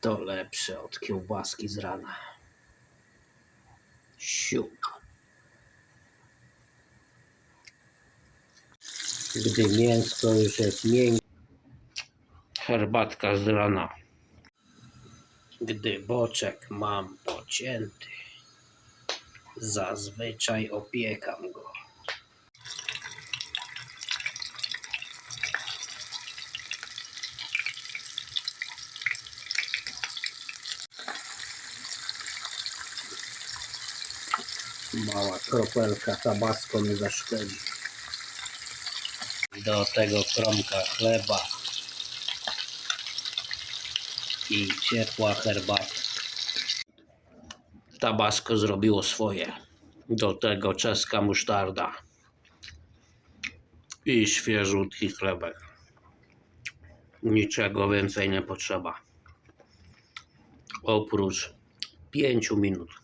To lepsze od kiełbaski z rana. Siuk. Gdy mięsko już jest miękkie. Herbatka z rana. Gdy boczek mam pocięty, zazwyczaj opiekam go. Mała kropelka tabasco nie zaszkodzi. Do tego kromka chleba i ciepła herbata. Tabasco zrobiło swoje. Do tego czeska musztarda i świeżutki chlebek. Niczego więcej nie potrzeba. Oprócz 5 minut.